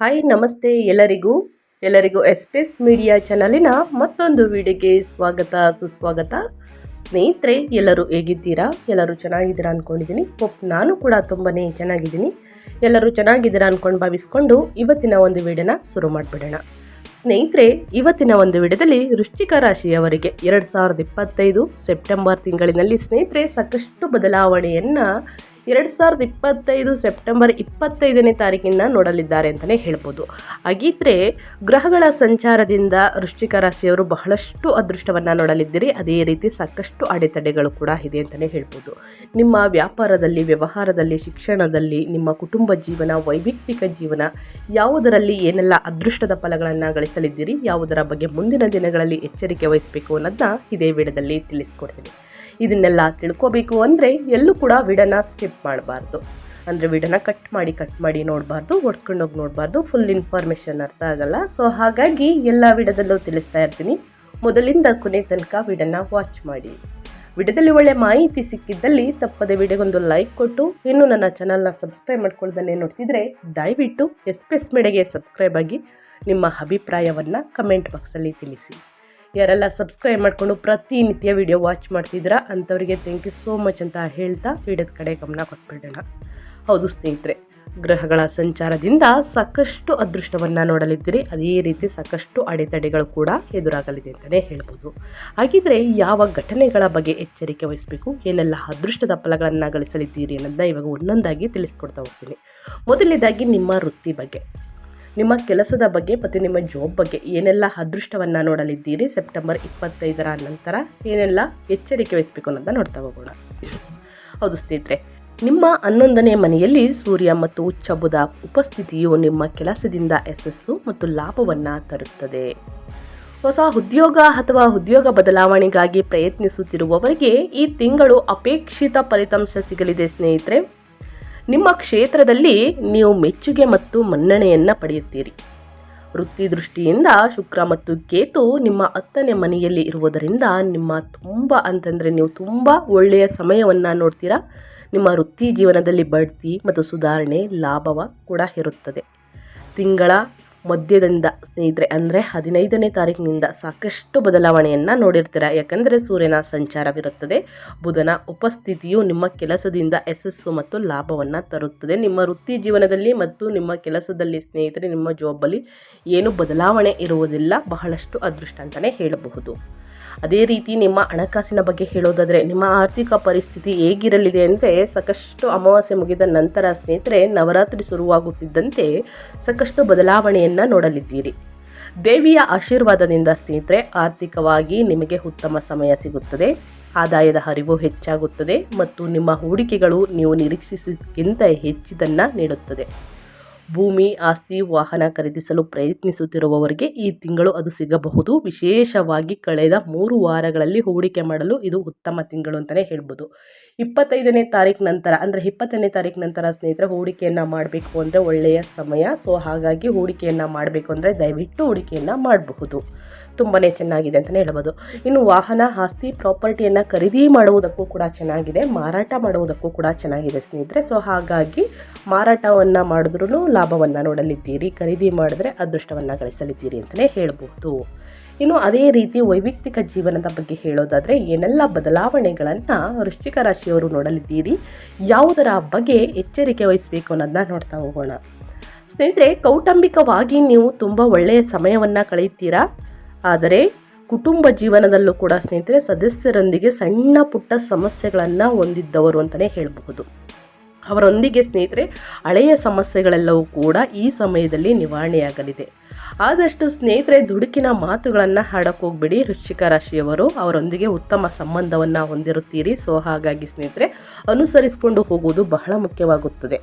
Hi, ನಮಸ್ತೆ ಎಲ್ಲರಿಗೂ. ಎಲ್ಲರಿಗೂ ಎಸ್ಪೆಸ್ ಮೀಡಿಯಾ ಚಾನಲಿನ ಮತ್ತೊಂದು ವಿಡಿಯೋಗೆ ಸ್ವಾಗತ, ಸುಸ್ವಾಗತ. ಸ್ನೇಹಿತರೆ, ಎಲ್ಲರೂ ಹೇಗಿದ್ದೀರಾ? ಎಲ್ಲರೂ ಚೆನ್ನಾಗಿದ್ದೀರಾ ಅಂದ್ಕೊಂಡಿದ್ದೀನಿ ಒಪ್, ನಾನು ಕೂಡ ತುಂಬಾ ಚೆನ್ನಾಗಿದ್ದೀನಿ. ಎಲ್ಲರೂ ಚೆನ್ನಾಗಿದ್ದೀರಾ ಅಂದ್ಕೊಂಡು ಭಾವಿಸ್ಕೊಂಡು ಇವತ್ತಿನ ಒಂದು ವಿಡಿಯೋನ ಶುರು ಮಾಡಿಬಿಡೋಣ. ಸ್ನೇಹಿತರೆ, ಇವತ್ತಿನ ಒಂದು ವಿಡಿಯೋದಲ್ಲಿ ವೃಶ್ಚಿಕ ರಾಶಿಯವರಿಗೆ ಎರಡು ಸಾವಿರದ ಇಪ್ಪತ್ತೈದು ಸೆಪ್ಟೆಂಬರ್ ತಿಂಗಳಿನಲ್ಲಿ ಸ್ನೇಹಿತರೆ, ಸಾಕಷ್ಟು ಬದಲಾವಣೆಯನ್ನು ಎರಡು ಸಾವಿರದ ಇಪ್ಪತ್ತೈದು ಸೆಪ್ಟೆಂಬರ್ ಇಪ್ಪತ್ತೈದನೇ ತಾರೀಕಿನ ನೋಡಲಿದ್ದಾರೆ ಅಂತಲೇ ಹೇಳ್ಬೋದು. ಹಾಗಿದ್ರೆ ಗ್ರಹಗಳ ಸಂಚಾರದಿಂದ ವೃಶ್ಚಿಕ ರಾಶಿಯವರು ಬಹಳಷ್ಟು ಅದೃಷ್ಟವನ್ನು ನೋಡಲಿದ್ದೀರಿ. ಅದೇ ರೀತಿ ಸಾಕಷ್ಟು ಅಡೆತಡೆಗಳು ಕೂಡ ಇದೆ ಅಂತಲೇ ಹೇಳ್ಬೋದು. ನಿಮ್ಮ ವ್ಯಾಪಾರದಲ್ಲಿ, ವ್ಯವಹಾರದಲ್ಲಿ, ಶಿಕ್ಷಣದಲ್ಲಿ, ನಿಮ್ಮ ಕುಟುಂಬ ಜೀವನ, ವೈಯಕ್ತಿಕ ಜೀವನ, ಯಾವುದರಲ್ಲಿ ಏನೆಲ್ಲ ಅದೃಷ್ಟದ ಫಲಗಳನ್ನು ಗಳಿಸಲಿದ್ದೀರಿ, ಯಾವುದರ ಬಗ್ಗೆ ಮುಂದಿನ ದಿನಗಳಲ್ಲಿ ಎಚ್ಚರಿಕೆ ವಹಿಸಬೇಕು ಅನ್ನೋದನ್ನ ಇದೇ ವೇಳೆದಲ್ಲಿ ತಿಳಿಸ್ಕೊಡ್ತೀನಿ. ಇದನ್ನೆಲ್ಲ ತಿಳ್ಕೊಬೇಕು ಅಂದರೆ ಎಲ್ಲೂ ಕೂಡ ವಿಡನ ಸ್ಕಿಪ್ ಮಾಡಬಾರ್ದು. ಅಂದರೆ ವಿಡನ ಕಟ್ ಮಾಡಿ ಕಟ್ ಮಾಡಿ ನೋಡಬಾರ್ದು ಓಡಿಸ್ಕೊಂಡೋಗಿ ನೋಡಬಾರ್ದು ಫುಲ್ ಇನ್ಫಾರ್ಮೇಷನ್ ಅರ್ಥ ಆಗಲ್ಲ. ಸೊ ಹಾಗಾಗಿ ಎಲ್ಲ ವಿಡದಲ್ಲೂ ತಿಳಿಸ್ತಾ ಇರ್ತೀನಿ. ಮೊದಲಿಂದ ಕೊನೆ ತನಕ ವಿಡನ್ನ ವಾಚ್ ಮಾಡಿ. ವಿಡಿಯೋದಲ್ಲಿ ಒಳ್ಳೆ ಮಾಹಿತಿ ಸಿಕ್ಕಿದ್ದಲ್ಲಿ ತಪ್ಪದೆ ವಿಡಿಯೋಗೊಂದು ಲೈಕ್ ಕೊಟ್ಟು, ಇನ್ನೂ ನನ್ನ ಚಾನಲ್ನ ಸಬ್ಸ್ಕ್ರೈಬ್ ಮಾಡ್ಕೊಳ್ದನ್ನೇ ನೋಡ್ತಿದ್ರೆ ದಯವಿಟ್ಟು ಎಸ್ ಪಿ ಎಸ್ ಮೇಡೆಗೆ ಸಬ್ಸ್ಕ್ರೈಬ್ ಆಗಿ ನಿಮ್ಮ ಅಭಿಪ್ರಾಯವನ್ನು ಕಮೆಂಟ್ ಬಾಕ್ಸಲ್ಲಿ ತಿಳಿಸಿ. ಯಾರೆಲ್ಲ ಸಬ್ಸ್ಕ್ರೈಬ್ ಮಾಡಿಕೊಂಡು ಪ್ರತಿನಿತ್ಯ ವಿಡಿಯೋ ವಾಚ್ ಮಾಡ್ತಿದ್ದೀರಾ ಅಂಥವರಿಗೆ ಥ್ಯಾಂಕ್ ಯು ಸೋ ಮಚ್ ಅಂತ ಹೇಳ್ತಾ ವಿಡಿಯೋದ ಕಡೆ ಗಮನ ಕೊಟ್ಬಿಡೋಣ. ಹೌದು ಸ್ನೇಹಿತರೆ, ಗ್ರಹಗಳ ಸಂಚಾರದಿಂದ ಸಾಕಷ್ಟು ಅದೃಷ್ಟವನ್ನು ನೋಡಲಿದ್ದೀರಿ. ಅದೇ ರೀತಿ ಸಾಕಷ್ಟು ಅಡೆತಡೆಗಳು ಕೂಡ ಎದುರಾಗಲಿದೆ ಅಂತಲೇ ಹೇಳ್ಬೋದು. ಹಾಗಿದ್ರೆ ಯಾವ ಘಟನೆಗಳ ಬಗ್ಗೆ ಎಚ್ಚರಿಕೆ ವಹಿಸಬೇಕು, ಏನೆಲ್ಲ ಅದೃಷ್ಟದ ಫಲಗಳನ್ನು ಗಳಿಸಲಿದ್ದೀರಿ ಅನ್ನೋದನ್ನ ಇವಾಗ ಒಂದೊಂದಾಗಿ ತಿಳಿಸ್ಕೊಡ್ತಾ ಹೋಗ್ತೀನಿ. ಮೊದಲನೇದಾಗಿ ನಿಮ್ಮ ವೃತ್ತಿ ಬಗ್ಗೆ. ನಿಮ್ಮ ಕೆಲಸದ ಬಗ್ಗೆ ಮತ್ತು ನಿಮ್ಮ ಜಾಬ್ ಬಗ್ಗೆ ಏನೆಲ್ಲ ಅದೃಷ್ಟವನ್ನು ನೋಡಲಿದ್ದೀರಿ ಸೆಪ್ಟೆಂಬರ್ ಇಪ್ಪತ್ತೈದರ ನಂತರ ಏನೆಲ್ಲ ಎಚ್ಚರಿಕೆ ವಹಿಸಬೇಕು ಅನ್ನೋದನ್ನ ನೋಡ್ತಾ ಹೋಗೋಣ. ಹೌದು ಸ್ನೇಹಿತರೆ, ನಿಮ್ಮ ಹನ್ನೊಂದನೇ ಮನೆಯಲ್ಲಿ ಸೂರ್ಯ ಮತ್ತು ಉಚ್ಚಬುದ ಉಪಸ್ಥಿತಿಯು ನಿಮ್ಮ ಕೆಲಸದಿಂದ ಯಶಸ್ಸು ಮತ್ತು ಲಾಭವನ್ನು ತರುತ್ತದೆ. ಹೊಸ ಉದ್ಯೋಗ ಅಥವಾ ಉದ್ಯೋಗ ಬದಲಾವಣೆಗಾಗಿ ಪ್ರಯತ್ನಿಸುತ್ತಿರುವವರಿಗೆ ಈ ತಿಂಗಳು ಅಪೇಕ್ಷಿತ ಫಲಿತಾಂಶ ಸಿಗಲಿದೆ ಸ್ನೇಹಿತರೆ. ನಿಮ್ಮ ಕ್ಷೇತ್ರದಲ್ಲಿ ನೀವು ಮೆಚ್ಚುಗೆ ಮತ್ತು ಮನ್ನಣೆಯನ್ನು ಪಡೆಯುತ್ತೀರಿ. ವೃತ್ತಿ ದೃಷ್ಟಿಯಿಂದ ಶುಕ್ರ ಮತ್ತು ಕೇತು ನಿಮ್ಮ ಹತ್ತನೇ ಮನೆಯಲ್ಲಿ ಇರುವುದರಿಂದ ನಿಮ್ಮ ತುಂಬ ಅಂತಂದರೆ ನೀವು ತುಂಬ ಒಳ್ಳೆಯ ಸಮಯವನ್ನು ನೋಡ್ತೀರಾ. ನಿಮ್ಮ ವೃತ್ತಿ ಜೀವನದಲ್ಲಿ ಬಡ್ತಿ ಮತ್ತು ಸುಧಾರಣೆ ಲಾಭವ ಕೂಡ ಇರುತ್ತದೆ. ತಿಂಗಳ ಮಧ್ಯದಿಂದ ಸ್ನೇಹಿತರೆ, ಅಂದರೆ ಹದಿನೈದನೇ ತಾರೀಕಿನಿಂದ ಸಾಕಷ್ಟು ಬದಲಾವಣೆಯನ್ನು ನೋಡಿರ್ತೀರ. ಯಾಕಂದರೆ ಸೂರ್ಯನ ಸಂಚಾರವಿರುತ್ತದೆ. ಬುಧನ ಉಪಸ್ಥಿತಿಯು ನಿಮ್ಮ ಕೆಲಸದಿಂದ ಯಶಸ್ಸು ಮತ್ತು ಲಾಭವನ್ನು ತರುತ್ತದೆ. ನಿಮ್ಮ ವೃತ್ತಿ ಜೀವನದಲ್ಲಿ ಮತ್ತು ನಿಮ್ಮ ಕೆಲಸದಲ್ಲಿ ಸ್ನೇಹಿತರೆ, ನಿಮ್ಮ ಜಾಬಲ್ಲಿ ಏನು ಬದಲಾವಣೆ ಇರುವುದಿಲ್ಲ. ಬಹಳಷ್ಟು ಅದೃಷ್ಟ ಅಂತಲೇ ಹೇಳಬಹುದು. ಅದೇ ರೀತಿ ನಿಮ್ಮ ಹಣಕಾಸಿನ ಬಗ್ಗೆ ಹೇಳೋದಾದರೆ ನಿಮ್ಮ ಆರ್ಥಿಕ ಪರಿಸ್ಥಿತಿ ಹೇಗಿರಲಿದೆ ಅಂದರೆ ಸಾಕಷ್ಟು ಅಮಾವಾಸ್ಯೆ ಮುಗಿದ ನಂತರ ಸ್ನೇಹಿತರೆ ನವರಾತ್ರಿ ಶುರುವಾಗುತ್ತಿದ್ದಂತೆ ಸಾಕಷ್ಟು ಬದಲಾವಣೆಯನ್ನು ನೋಡಲಿದ್ದೀರಿ. ದೇವಿಯ ಆಶೀರ್ವಾದದಿಂದ ಸ್ನೇಹಿತರೆ ಆರ್ಥಿಕವಾಗಿ ನಿಮಗೆ ಉತ್ತಮ ಸಮಯ ಸಿಗುತ್ತದೆ. ಆದಾಯದ ಹರಿವು ಹೆಚ್ಚಾಗುತ್ತದೆ ಮತ್ತು ನಿಮ್ಮ ಹೂಡಿಕೆಗಳು ನೀವು ನಿರೀಕ್ಷಿಸಿದ್ದಕ್ಕಿಂತ ಹೆಚ್ಚಿದನ್ನು ನೀಡುತ್ತದೆ. ಭೂಮಿ, ಆಸ್ತಿ, ವಾಹನ ಖರೀದಿಸಲು ಪ್ರಯತ್ನಿಸುತ್ತಿರುವವರಿಗೆ ಈ ತಿಂಗಳು ಅದು ಸಿಗಬಹುದು. ವಿಶೇಷವಾಗಿ ಕಳೆದ ಮೂರು ವಾರಗಳಲ್ಲಿ ಹೂಡಿಕೆ ಮಾಡಲು ಇದು ಉತ್ತಮ ತಿಂಗಳು ಅಂತಲೇ ಹೇಳ್ಬೋದು. ಇಪ್ಪತ್ತೈದನೇ ತಾರೀಕು ನಂತರ, ಅಂದರೆ ಇಪ್ಪತ್ತನೇ ತಾರೀಕು ನಂತರ ಸ್ನೇಹಿತರೆ, ಹೂಡಿಕೆಯನ್ನು ಮಾಡಬೇಕು ಅಂದರೆ ಒಳ್ಳೆಯ ಸಮಯ. ಸೊ ಹಾಗಾಗಿ ಹೂಡಿಕೆಯನ್ನು ಮಾಡಬೇಕು ಅಂದರೆ ದಯವಿಟ್ಟು ಹೂಡಿಕೆಯನ್ನು ಮಾಡಬಹುದು. ತುಂಬಾ ಚೆನ್ನಾಗಿದೆ ಅಂತಲೇ ಹೇಳ್ಬೋದು. ಇನ್ನು ವಾಹನ ಆಸ್ತಿ, ಪ್ರಾಪರ್ಟಿಯನ್ನು ಖರೀದಿ ಮಾಡುವುದಕ್ಕೂ ಕೂಡ ಚೆನ್ನಾಗಿದೆ. ಮಾರಾಟ ಮಾಡುವುದಕ್ಕೂ ಕೂಡ ಚೆನ್ನಾಗಿದೆ ಸ್ನೇಹಿತರೆ. ಸೊ ಹಾಗಾಗಿ ಮಾರಾಟವನ್ನು ಮಾಡಿದ್ರೂ ಲಾಭವನ್ನು ನೋಡಲಿದ್ದೀರಿ. ಖರೀದಿ ಮಾಡಿದ್ರೆ ಅದೃಷ್ಟವನ್ನು ಗಳಿಸಲಿದ್ದೀರಿ ಅಂತಲೇ ಹೇಳ್ಬೋದು ಇನ್ನು ಅದೇ ರೀತಿ ವೈಯಕ್ತಿಕ ಜೀವನದ ಬಗ್ಗೆ ಹೇಳೋದಾದರೆ ಏನೆಲ್ಲ ಬದಲಾವಣೆಗಳನ್ನು ವೃಶ್ಚಿಕ ರಾಶಿಯವರು ನೋಡಲಿದ್ದೀರಿ? ಯಾವುದರ ಬಗ್ಗೆ ಎಚ್ಚರಿಕೆ ವಹಿಸಬೇಕು ಅನ್ನೋದನ್ನ ನೋಡ್ತಾ ಹೋಗೋಣ. ಸ್ನೇಹಿತರೆ, ಕೌಟುಂಬಿಕವಾಗಿ ನೀವು ತುಂಬ ಒಳ್ಳೆಯ ಸಮಯವನ್ನು ಕಳೆಯುತ್ತೀರಾ? ಆದರೆ ಕುಟುಂಬ ಜೀವನದಲ್ಲೂ ಕೂಡ ಸ್ನೇಹಿತರೆ, ಸದಸ್ಯರೊಂದಿಗೆ ಸಣ್ಣ ಪುಟ್ಟ ಸಮಸ್ಯೆಗಳನ್ನು ಹೊಂದಿದ್ದವರು ಅಂತಲೇ ಹೇಳಬಹುದು. ಅವರೊಂದಿಗೆ ಸ್ನೇಹಿತರೆ, ಹಳೆಯ ಸಮಸ್ಯೆಗಳೆಲ್ಲವೂ ಕೂಡ ಈ ಸಮಯದಲ್ಲಿ ನಿವಾರಣೆಯಾಗಲಿದೆ. ಆದಷ್ಟು ಸ್ನೇಹಿತರೆ, ದುಡುಕಿನ ಮಾತುಗಳನ್ನು ಹಾಡಕ್ಕೆ ಹೋಗ್ಬೇಡಿ. ವೃಶ್ಚಿಕ ರಾಶಿಯವರು ಅವರೊಂದಿಗೆ ಉತ್ತಮ ಸಂಬಂಧವನ್ನು ಹೊಂದಿರುತ್ತೀರಿ. ಸೊ, ಹಾಗಾಗಿ ಸ್ನೇಹಿತರೆ, ಅನುಸರಿಸಿಕೊಂಡು ಹೋಗುವುದು ಬಹಳ ಮುಖ್ಯವಾಗುತ್ತದೆ.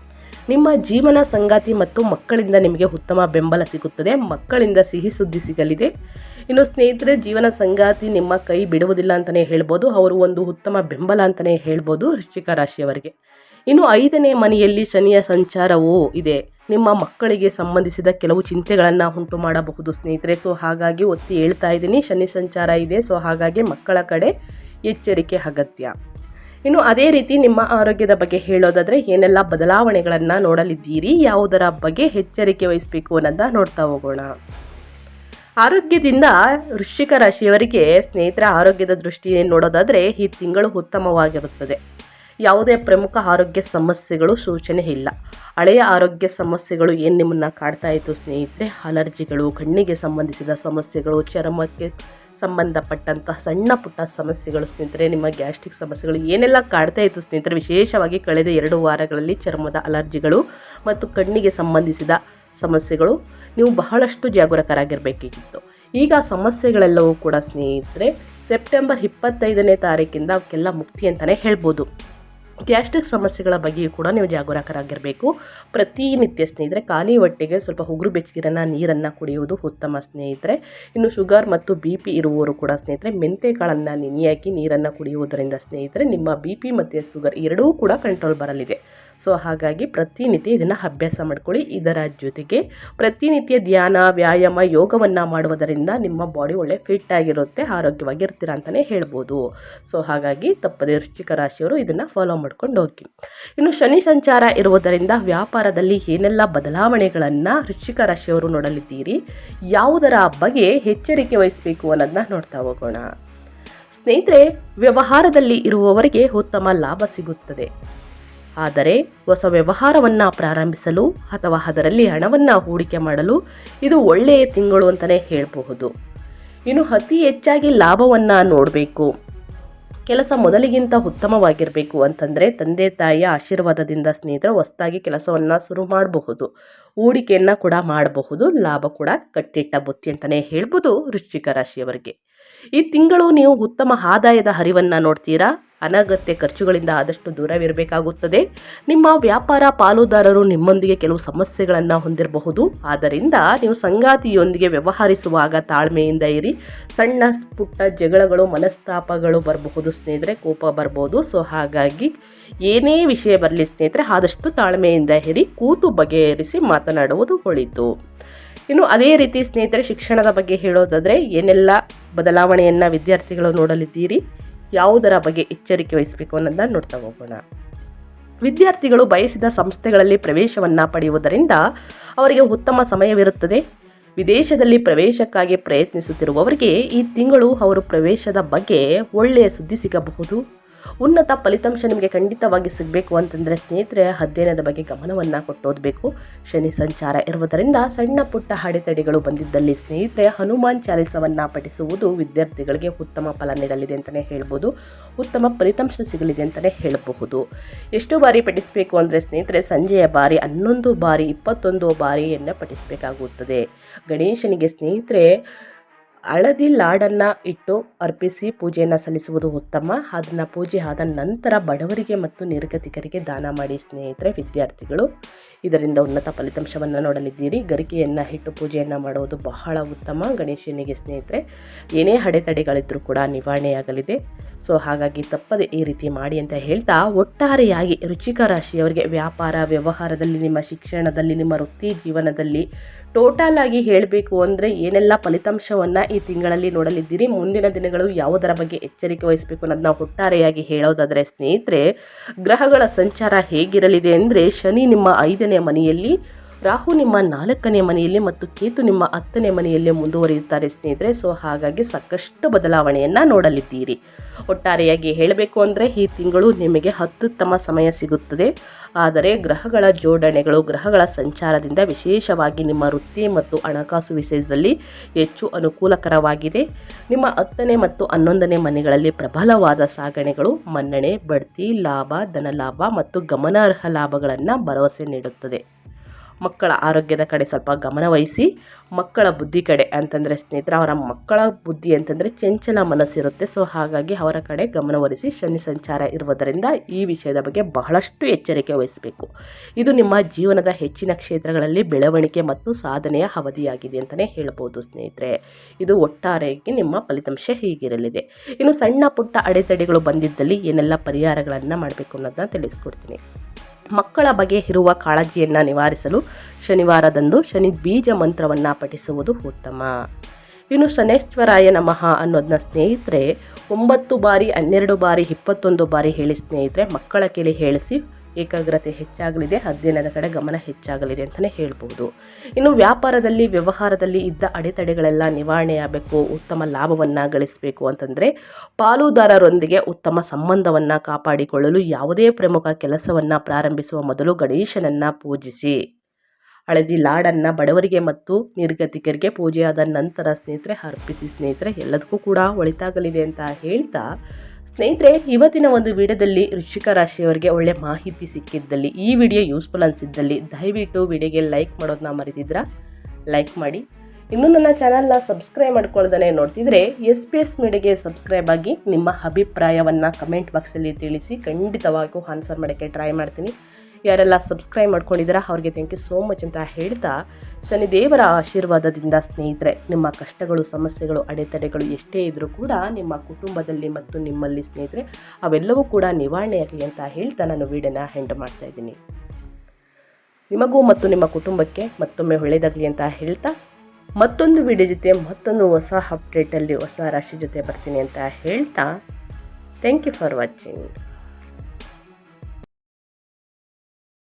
ನಿಮ್ಮ ಜೀವನ ಸಂಗಾತಿ ಮತ್ತು ಮಕ್ಕಳಿಂದ ನಿಮಗೆ ಉತ್ತಮ ಬೆಂಬಲ ಸಿಗುತ್ತದೆ. ಮಕ್ಕಳಿಂದ ಸಿಹಿ ಸುದ್ದಿ ಸಿಗಲಿದೆ. ಇನ್ನು ಸ್ನೇಹಿತರೆ, ಜೀವನ ಸಂಗಾತಿ ನಿಮ್ಮ ಕೈ ಬಿಡುವುದಿಲ್ಲ ಅಂತಲೇ ಹೇಳ್ಬೋದು. ಅವರು ಒಂದು ಉತ್ತಮ ಬೆಂಬಲ ಅಂತಲೇ ಹೇಳ್ಬೋದು ವೃಶ್ಚಿಕ ರಾಶಿಯವರಿಗೆ. ಇನ್ನು ಐದನೇ ಮನೆಯಲ್ಲಿ ಶನಿಯ ಸಂಚಾರವೂ ಇದೆ. ನಿಮ್ಮ ಮಕ್ಕಳಿಗೆ ಸಂಬಂಧಿಸಿದ ಕೆಲವು ಚಿಂತೆಗಳನ್ನು ಉಂಟು ಮಾಡಬಹುದು ಸ್ನೇಹಿತರೆ. ಸೊ ಹಾಗಾಗಿ ಒತ್ತಿ ಹೇಳ್ತಾ ಇದ್ದೀನಿ. ಶನಿ ಸಂಚಾರ ಇದೆ. ಸೊ ಹಾಗಾಗಿ ಮಕ್ಕಳ ಕಡೆ ಎಚ್ಚರಿಕೆ ಅಗತ್ಯ. ಇನ್ನು ಅದೇ ರೀತಿ ನಿಮ್ಮ ಆರೋಗ್ಯದ ಬಗ್ಗೆ ಹೇಳೋದಾದರೆ, ಏನೆಲ್ಲ ಬದಲಾವಣೆಗಳನ್ನು ನೋಡಲಿದ್ದೀರಿ? ಯಾವುದರ ಬಗ್ಗೆ ಎಚ್ಚರಿಕೆ ವಹಿಸಬೇಕು ಅನ್ನೋದನ್ನ ನೋಡ್ತಾ ಹೋಗೋಣ. ಆರೋಗ್ಯದಿಂದ ವೃಶ್ಚಿಕ ರಾಶಿಯವರಿಗೆ ಸ್ನೇಹಿತರ, ಆರೋಗ್ಯದ ದೃಷ್ಟಿ ನೋಡೋದಾದರೆ, ಈ ತಿಂಗಳು ಉತ್ತಮವಾಗಿರುತ್ತದೆ. ಯಾವುದೇ ಪ್ರಮುಖ ಆರೋಗ್ಯ ಸಮಸ್ಯೆಗಳು ಸೂಚನೆ ಇಲ್ಲ. ಹಳೆಯ ಆರೋಗ್ಯ ಸಮಸ್ಯೆಗಳು ಏನು ನಿಮ್ಮನ್ನು ಕಾಡ್ತಾ ಇತ್ತು ಸ್ನೇಹಿತರೆ? ಅಲರ್ಜಿಗಳು, ಕಣ್ಣಿಗೆ ಸಂಬಂಧಿಸಿದ ಸಮಸ್ಯೆಗಳು, ಚರ್ಮಕ್ಕೆ ಸಂಬಂಧಪಟ್ಟಂತಹ ಸಣ್ಣ ಪುಟ್ಟ ಸಮಸ್ಯೆಗಳು ಸ್ನೇಹಿತರೆ, ನಿಮ್ಮ ಗ್ಯಾಸ್ಟ್ರಿಕ್ ಸಮಸ್ಯೆಗಳು ಏನೆಲ್ಲ ಕಾಡ್ತಾ ಇತ್ತು ಸ್ನೇಹಿತರೆ? ವಿಶೇಷವಾಗಿ ಕಳೆದ ಎರಡು ವಾರಗಳಲ್ಲಿ ಚರ್ಮದ ಅಲರ್ಜಿಗಳು ಮತ್ತು ಕಣ್ಣಿಗೆ ಸಂಬಂಧಿಸಿದ ಸಮಸ್ಯೆಗಳು ನೀವು ಬಹಳಷ್ಟು ಜಾಗರೂಕರಾಗಿರಬೇಕಿತ್ತು. ಈಗ ಸಮಸ್ಯೆಗಳೆಲ್ಲವೂ ಕೂಡ ಸ್ನೇಹಿತರೆ, ಸೆಪ್ಟೆಂಬರ್ ಇಪ್ಪತ್ತೈದನೇ ತಾರೀಕಿಂದ ಅವಕ್ಕೆಲ್ಲ ಮುಕ್ತಿ ಅಂತಲೇ ಹೇಳ್ಬೋದು. ಗ್ಯಾಸ್ಟ್ರಿಕ್ ಸಮಸ್ಯೆಗಳ ಬಗ್ಗೆಯೂ ಕೂಡ ನೀವು ಜಾಗರೂಕರಾಗಿರಬೇಕು. ಪ್ರತಿನಿತ್ಯ ಸ್ನೇಹಿತರೆ, ಖಾಲಿ ಹೊಟ್ಟೆಗೆ ಸ್ವಲ್ಪ ಉಗುರು ಬೆಚ್ಚಗಿರನ್ನ, ನೀರನ್ನು ಕುಡಿಯುವುದು ಉತ್ತಮ ಸ್ನೇಹಿತರೆ. ಇನ್ನು ಶುಗರ್ ಮತ್ತು ಬಿ ಪಿ ಇರುವವರು ಕೂಡ ಸ್ನೇಹಿತರೆ ಮೆಂತೆಕಾಳನ್ನು ನೆನೆಯಾಕಿ ನೀರನ್ನು ಕುಡಿಯುವುದರಿಂದ ಸ್ನೇಹಿತರೆ, ನಿಮ್ಮ ಬಿ ಪಿ ಮತ್ತು ಶುಗರ್ ಎರಡೂ ಕೂಡ ಕಂಟ್ರೋಲ್ ಬರಲಿದೆ. ಸೊ, ಹಾಗಾಗಿ ಪ್ರತಿನಿತ್ಯ ಇದನ್ನು ಅಭ್ಯಾಸ ಮಾಡ್ಕೊಳ್ಳಿ. ಇದರ ಜೊತೆಗೆ ಪ್ರತಿನಿತ್ಯ ಧ್ಯಾನ, ವ್ಯಾಯಾಮ, ಯೋಗವನ್ನು ಮಾಡುವುದರಿಂದ ನಿಮ್ಮ ಬಾಡಿ ಒಳ್ಳೆ ಫಿಟ್ ಆಗಿರುತ್ತೆ ಆರೋಗ್ಯವಾಗಿ ಇರ್ತೀರ ಅಂತಲೇ ಹೇಳ್ಬೋದು. ಸೊ, ಹಾಗಾಗಿ ತಪ್ಪದೇ ರುಚಿಕ ರಾಶಿಯವರು ಇದನ್ನು ಫಾಲೋ ಮಾಡ್ಕೊಂಡು ಹೋಗಿ. ಇನ್ನು ಶನಿ ಸಂಚಾರ ಇರುವುದರಿಂದ ವ್ಯಾಪಾರದಲ್ಲಿ ಏನೆಲ್ಲ ಬದಲಾವಣೆಗಳನ್ನು ವೃಶ್ಚಿಕ ರಾಶಿಯವರು ನೋಡಲಿದ್ದೀರಿ, ಯಾವುದರ ಬಗ್ಗೆ ಎಚ್ಚರಿಕೆ ವಹಿಸಬೇಕು ಅನ್ನೋದನ್ನ ನೋಡ್ತಾ ಹೋಗೋಣ. ಸ್ನೇಹಿತರೆ, ವ್ಯವಹಾರದಲ್ಲಿ ಇರುವವರಿಗೆ ಉತ್ತಮ ಲಾಭ ಸಿಗುತ್ತದೆ. ಆದರೆ ಹೊಸ ವ್ಯವಹಾರವನ್ನು ಪ್ರಾರಂಭಿಸಲು ಅಥವಾ ಅದರಲ್ಲಿ ಹಣವನ್ನು ಹೂಡಿಕೆ ಮಾಡಲು ಇದು ಒಳ್ಳೆಯ ತಿಂಗಳು ಅಂತಲೇ ಹೇಳಬಹುದು. ಇನ್ನು ಅತಿ ಹೆಚ್ಚಾಗಿ ಲಾಭವನ್ನು ನೋಡಬೇಕು. ಕೆಲಸ ಮೊದಲಿಗಿಂತ ಉತ್ತಮವಾಗಿರಬೇಕು ಅಂತಂದರೆ ತಂದೆ ತಾಯಿಯ ಆಶೀರ್ವಾದದಿಂದ ಸ್ನೇಹಿತರು ಹೊಸದಾಗಿ ಕೆಲಸವನ್ನು ಶುರು ಮಾಡಬಹುದು. ಹೂಡಿಕೆಯನ್ನು ಕೂಡ ಮಾಡಬಹುದು. ಲಾಭ ಕೂಡ ಕಟ್ಟಿಟ್ಟ ಬುತ್ತಿ ಅಂತಲೇ ಹೇಳ್ಬೋದು ವೃಶ್ಚಿಕ ರಾಶಿಯವರಿಗೆ. ಈ ತಿಂಗಳು ನೀವು ಉತ್ತಮ ಆದಾಯದ ಹರಿವನ್ನು ನೋಡ್ತೀರಾ? ಅನಗತ್ಯ ಖರ್ಚುಗಳಿಂದ ಆದಷ್ಟು ದೂರವಿರಬೇಕಾಗುತ್ತದೆ. ನಿಮ್ಮ ವ್ಯಾಪಾರ ಪಾಲುದಾರರು ನಿಮ್ಮೊಂದಿಗೆ ಕೆಲವು ಸಮಸ್ಯೆಗಳನ್ನು ಹೊಂದಿರಬಹುದು. ಆದ್ದರಿಂದ ನೀವು ಸಂಗಾತಿಯೊಂದಿಗೆ ವ್ಯವಹರಿಸುವಾಗ ತಾಳ್ಮೆಯಿಂದ ಇರಿ. ಸಣ್ಣ, ಪುಟ್ಟ ಜಗಳಗಳು, ಮನಸ್ತಾಪಗಳು ಬರಬಹುದು, ಸ್ನೇಹಿತರೆ, ಕೋಪ ಬರ್ಬೋದು ಸೊ, ಹಾಗಾಗಿ ಏನೇ ವಿಷಯ ಬರಲಿ ಸ್ನೇಹಿತರೆ, ಆದಷ್ಟು ತಾಳ್ಮೆಯಿಂದ ಇರಿ. ಕೂತು ಬಗೆಹರಿಸಿ ಮಾತನಾಡುವುದು ಒಳಿತು. ಇನ್ನು ಅದೇ ರೀತಿ ಸ್ನೇಹಿತರೆ, ಶಿಕ್ಷಣದ ಬಗ್ಗೆ ಹೇಳೋದಾದರೆ ಏನೆಲ್ಲ ಬದಲಾವಣೆಯನ್ನು ವಿದ್ಯಾರ್ಥಿಗಳು ನೋಡಲಿದ್ದೀರಿ? ಯಾವುದರ ಬಗ್ಗೆ ಎಚ್ಚರಿಕೆ ವಹಿಸಬೇಕು ಅನ್ನೋದನ್ನ ನೋಡ್ತಾ ಹೋಗೋಣ. ವಿದ್ಯಾರ್ಥಿಗಳು ಬಯಸಿದ ಸಂಸ್ಥೆಗಳಲ್ಲಿ ಪ್ರವೇಶವನ್ನು ಪಡೆಯುವುದರಿಂದ ಅವರಿಗೆ ಉತ್ತಮ ಸಮಯವಿರುತ್ತದೆ. ವಿದೇಶದಲ್ಲಿ ಪ್ರವೇಶಕ್ಕಾಗಿ ಪ್ರಯತ್ನಿಸುತ್ತಿರುವವರಿಗೆ ಈ ತಿಂಗಳು ಅವರು ಪ್ರವೇಶದ ಬಗ್ಗೆ ಒಳ್ಳೆಯ ಸುದ್ದಿ ಸಿಗಬಹುದು. ಉನ್ನತ ಫಲಿತಾಂಶ ನಿಮಗೆ ಖಂಡಿತವಾಗಿ ಸಿಗಬೇಕು ಅಂತಂದರೆ ಸ್ನೇಹಿತರೆ, ಅಧ್ಯಯನದ ಬಗ್ಗೆ ಗಮನವನ್ನು ಕೊಟ್ಟೋದಬೇಕು. ಶನಿ ಸಂಚಾರ ಇರುವುದರಿಂದ ಸಣ್ಣ ಪುಟ್ಟ ಅಡೆತಡೆಗಳು ಬಂದಿದ್ದಲ್ಲಿ ಸ್ನೇಹಿತರೆ, ಹನುಮಾನ್ ಚಾಲಿಸವನ್ನು ಪಠಿಸುವುದು ವಿದ್ಯಾರ್ಥಿಗಳಿಗೆ ಉತ್ತಮ ಫಲ ನೀಡಲಿದೆ ಅಂತಲೇ ಹೇಳ್ಬೋದು. ಉತ್ತಮ ಫಲಿತಾಂಶ ಸಿಗಲಿದೆ ಅಂತಲೇ ಹೇಳಬಹುದು. ಎಷ್ಟು ಬಾರಿ ಪಠಿಸಬೇಕು ಅಂದರೆ ಸ್ನೇಹಿತರೆ, ಸಂಜೆಯ ಬಾರಿ ಹನ್ನೊಂದು ಬಾರಿ ಇಪ್ಪತ್ತೊಂದು ಬಾರಿಯನ್ನು ಪಠಿಸಬೇಕಾಗುತ್ತದೆ. ಗಣೇಶನಿಗೆ ಸ್ನೇಹಿತರೆ ಹಳದಿ ಲಾಡನ್ನು ಇಟ್ಟು ಅರ್ಪಿಸಿ ಪೂಜೆಯನ್ನು ಸಲ್ಲಿಸುವುದು ಉತ್ತಮ. ಅದನ್ನು ಪೂಜೆ ಆದ ನಂತರ ಬಡವರಿಗೆ ಮತ್ತು ನಿರ್ಗತಿಕರಿಗೆ ದಾನ ಮಾಡಿ ಸ್ನೇಹಿತರೆ, ವಿದ್ಯಾರ್ಥಿಗಳು. ಇದರಿಂದ ಉನ್ನತ ಫಲಿತಾಂಶವನ್ನು ನೋಡಲಿದ್ದೀರಿ. ಗರಿಕೆಯನ್ನು ಹಿಟ್ಟು ಪೂಜೆಯನ್ನು ಮಾಡುವುದು ಬಹಳ ಉತ್ತಮ. ಗಣೇಶನಿಗೆ ಸ್ನೇಹಿತರೆ, ಏನೇ ಅಡೆತಡೆಗಳಿದ್ದರೂ ಕೂಡ ನಿವಾರಣೆಯಾಗಲಿದೆ. ಸೊ, ಹಾಗಾಗಿ ತಪ್ಪದೆ ಈ ರೀತಿ ಮಾಡಿ ಅಂತ ಹೇಳ್ತಾ ಒಟ್ಟಾರೆಯಾಗಿ ರುಚಿಕ ರಾಶಿಯವರಿಗೆ ವ್ಯಾಪಾರ, ವ್ಯವಹಾರದಲ್ಲಿ ನಿಮ್ಮ ಶಿಕ್ಷಣದಲ್ಲಿ, ನಿಮ್ಮ ವೃತ್ತಿ ಜೀವನದಲ್ಲಿ ಟೋಟಲ್ ಆಗಿ ಹೇಳಬೇಕು ಅಂದರೆ ಏನೆಲ್ಲ ಫಲಿತಾಂಶವನ್ನು ಈ ತಿಂಗಳಲ್ಲಿ ನೋಡಲಿದ್ದೀರಿ, ಮುಂದಿನ ದಿನಗಳು ಯಾವುದರ ಬಗ್ಗೆ ಎಚ್ಚರಿಕೆ ವಹಿಸಬೇಕು ಅನ್ನೋದನ್ನ ಒಟ್ಟಾರೆಯಾಗಿ ಹೇಳೋದಾದರೆ ಸ್ನೇಹಿತರೆ, ಗ್ರಹಗಳ ಸಂಚಾರ ಹೇಗಿರಲಿದೆ ಅಂದರೆ ಶನಿ ನಿಮ್ಮ ಐದನೇ ಮನೆಯಲ್ಲಿ ರಾಹು ನಿಮ್ಮ ನಾಲ್ಕನೇ ಮನೆಯಲ್ಲಿ ಮತ್ತು ಕೇತು ನಿಮ್ಮ ಹತ್ತನೇ ಮನೆಯಲ್ಲಿ ಮುಂದುವರಿಯುತ್ತಾರೆ ಸ್ನೇಹಿತರೆ. ಸೊ, ಹಾಗಾಗಿ ಸಾಕಷ್ಟು ಬದಲಾವಣೆಯನ್ನು ನೋಡಲಿದ್ದೀರಿ. ಒಟ್ಟಾರೆಯಾಗಿ ಹೇಳಬೇಕು ಅಂದರೆ ಈ ತಿಂಗಳು ನಿಮಗೆ ಅತ್ಯುತ್ತಮ ಸಮಯ ಸಿಗುತ್ತದೆ. ಆದರೆ ಗ್ರಹಗಳ ಜೋಡಣೆಗಳು, ಗ್ರಹಗಳ ಸಂಚಾರದಿಂದ ವಿಶೇಷವಾಗಿ ನಿಮ್ಮ ವೃತ್ತಿ ಮತ್ತು ಹಣಕಾಸು ವಿಷಯದಲ್ಲಿ ಹೆಚ್ಚು ಅನುಕೂಲಕರವಾಗಿದೆ. ನಿಮ್ಮ ಹತ್ತನೇ ಮತ್ತು ಹನ್ನೊಂದನೇ ಮನೆಗಳಲ್ಲಿ ಪ್ರಬಲವಾದ ಸಾಗಣೆಗಳು ಮನ್ನಣೆ, ಬಡ್ತಿ, ಲಾಭ, ಧನಲಾಭ ಮತ್ತು ಗಮನಾರ್ಹ ಲಾಭಗಳನ್ನು ಭರವಸೆ ನೀಡುತ್ತದೆ. ಮಕ್ಕಳ ಆರೋಗ್ಯದ ಕಡೆ ಸ್ವಲ್ಪ ಗಮನವಹಿಸಿ ಮಕ್ಕಳ ಬುದ್ಧಿ ಕಡೆ ಅಂತಂದರೆ ಸ್ನೇಹಿತರೆ, ಅವರ ಮಕ್ಕಳ ಬುದ್ಧಿ ಅಂತಂದರೆ ಚಂಚಲ ಮನಸ್ಸಿರುತ್ತೆ. ಸೊ ಹಾಗಾಗಿ ಅವರ ಕಡೆ ಗಮನವಹಿಸಿ ಶನಿ ಸಂಚಾರ ಇರುವುದರಿಂದ ಈ ವಿಷಯದ ಬಗ್ಗೆ ಬಹಳಷ್ಟು ಎಚ್ಚರಿಕೆ ವಹಿಸಬೇಕು. ಇದು ನಿಮ್ಮ ಜೀವನದ ಹೆಚ್ಚಿನ ಕ್ಷೇತ್ರಗಳಲ್ಲಿ ಬೆಳವಣಿಗೆ ಮತ್ತು ಸಾಧನೆಯ ಅವಧಿಯಾಗಿದೆ ಅಂತಲೇ ಹೇಳ್ಬೋದು ಸ್ನೇಹಿತರೆ. ಇದು ಒಟ್ಟಾರೆಯಾಗಿ ನಿಮ್ಮ ಫಲಿತಾಂಶ ಹೀಗಿರಲಿದೆ. ಇನ್ನು ಸಣ್ಣ ಪುಟ್ಟ ಅಡೆತಡೆಗಳು ಬಂದಿದ್ದಲ್ಲಿ ಏನೆಲ್ಲ ಪರಿಹಾರಗಳನ್ನು ಮಾಡಬೇಕು ಅನ್ನೋದನ್ನ ತಿಳಿಸ್ಕೊಡ್ತೀನಿ. ಮಕ್ಕಳ ಬಗ್ಗೆ ಇರುವ ಕಾಳಜಿಯನ್ನು ನಿವಾರಿಸಲು ಶನಿವಾರದಂದು ಶನಿ ಬೀಜ ಮಂತ್ರವನ್ನು ಪಠಿಸುವುದು ಉತ್ತಮ. ಇನ್ನು ಶನೇಶ್ವರಾಯ ನಮಃ ಅನ್ನೋದನ್ನ ಸ್ನೇಹಿತರೆ, ಒಂಬತ್ತು ಬಾರಿ, ಹನ್ನೆರಡು ಬಾರಿ, ಇಪ್ಪತ್ತೊಂದು ಬಾರಿ ಹೇಳಿ ಸ್ನೇಹಿತರೆ, ಮಕ್ಕಳ ಕೇಳಿ ಹೇಳಿಸಿ ಏಕಾಗ್ರತೆ ಹೆಚ್ಚಾಗಲಿದೆ, ಅಧ್ಯಯನದ ಕಡೆ ಗಮನ ಹೆಚ್ಚಾಗಲಿದೆ ಅಂತಲೇ ಹೇಳ್ಬೋದು ಇನ್ನು ವ್ಯಾಪಾರದಲ್ಲಿ, ವ್ಯವಹಾರದಲ್ಲಿ ಇದ್ದ ಅಡೆತಡೆಗಳೆಲ್ಲ ನಿವಾರಣೆಯಾಗಬೇಕು, ಉತ್ತಮ ಲಾಭವನ್ನು ಗಳಿಸಬೇಕು ಅಂತಂದರೆ ಪಾಲುದಾರರೊಂದಿಗೆ ಉತ್ತಮ ಸಂಬಂಧವನ್ನು ಕಾಪಾಡಿಕೊಳ್ಳಲು ಯಾವುದೇ ಪ್ರಮುಖ ಕೆಲಸವನ್ನು ಪ್ರಾರಂಭಿಸುವ ಮೊದಲು ಗಣೇಶನನ್ನು ಪೂಜಿಸಿ. ಹಳದಿ ಲಾಡನ್ನು ಬಡವರಿಗೆ ಮತ್ತು ನಿರ್ಗತಿಕರಿಗೆ ಪೂಜೆಯಾದ ನಂತರ ಸ್ನೇಹಿತರೆ, ಅರ್ಪಿಸಿ ಸ್ನೇಹಿತರೆ, ಎಲ್ಲದಕ್ಕೂ ಕೂಡ ಒಳಿತಾಗಲಿದೆ ಅಂತ ಹೇಳ್ತಾ ಸ್ನೇಹಿತರೆ, ಇವತ್ತಿನ ಒಂದು ವಿಡಿಯೋದಲ್ಲಿ ವೃಶ್ಚಿಕ ರಾಶಿಯವರಿಗೆ ಒಳ್ಳೆ ಮಾಹಿತಿ ಸಿಕ್ಕಿದ್ದಲ್ಲಿ, ಈ ವಿಡಿಯೋ ಯೂಸ್ಫುಲ್ ಅನಿಸಿದ್ದಲ್ಲಿ ದಯವಿಟ್ಟು ವಿಡಿಯೋಗೆ ಲೈಕ್ ಮಾಡೋದನ್ನ ಮರಿತಿದ್ರಾ ಲೈಕ್ ಮಾಡಿ. ಇನ್ನೂ ನನ್ನ ಚಾನಲ್ನ ಸಬ್ಸ್ಕ್ರೈಬ್ ಮಾಡ್ಕೊಳ್ದೇ ನೋಡ್ತಿದ್ರೆ ಎಸ್ ಪಿ ಎಸ್ ಮೀಡಿಯಾಗೆ ಸಬ್ಸ್ಕ್ರೈಬ್ ಆಗಿ ನಿಮ್ಮ ಅಭಿಪ್ರಾಯವನ್ನು ಕಮೆಂಟ್ ಬಾಕ್ಸಲ್ಲಿ ತಿಳಿಸಿ ಖಂಡಿತವಾಗಿಯೂ ಆನ್ಸರ್ ಮಾಡೋಕ್ಕೆ ಟ್ರೈ ಮಾಡ್ತೀನಿ. ಯಾರೆಲ್ಲ ಸಬ್ಸ್ಕ್ರೈಬ್ ಮಾಡ್ಕೊಂಡಿದ್ದೀರಾ, ಅವ್ರಿಗೆ ಥ್ಯಾಂಕ್ ಯು ಸೋ ಮಚ್ ಅಂತ ಹೇಳ್ತಾ ಶನಿದೇವರ ಆಶೀರ್ವಾದದಿಂದ ಸ್ನೇಹಿತರೆ, ನಿಮ್ಮ ಕಷ್ಟಗಳು, ಸಮಸ್ಯೆಗಳು, ಅಡೆತಡೆಗಳು ಎಷ್ಟೇ ಇದ್ದರೂ ಕೂಡ ನಿಮ್ಮ ಕುಟುಂಬದಲ್ಲಿ ಮತ್ತು ನಿಮ್ಮಲ್ಲಿ ಸ್ನೇಹಿತರೆ, ಅವೆಲ್ಲವೂ ಕೂಡ ನಿವಾರಣೆಯಾಗಲಿ ಅಂತ ಹೇಳ್ತಾ ನಾನು ವೀಡಿಯೋನ ಹೆಂಡ್ ಮಾಡ್ತಾ ಇದ್ದೀನಿ. ನಿಮಗೂ ಮತ್ತು ನಿಮ್ಮ ಕುಟುಂಬಕ್ಕೆ ಮತ್ತೊಮ್ಮೆ ಒಳ್ಳೆಯದಾಗಲಿ ಅಂತ ಹೇಳ್ತಾ, ಮತ್ತೊಂದು ವಿಡಿಯೋ ಜೊತೆ, ಮತ್ತೊಂದು ಹೊಸ ಅಪ್ಡೇಟಲ್ಲಿ ಹೊಸ ರಾಶಿ ಜೊತೆ ಬರ್ತೀನಿ ಅಂತ ಹೇಳ್ತಾ ಥ್ಯಾಂಕ್ ಯು ಫಾರ್ ವಾಚಿಂಗ್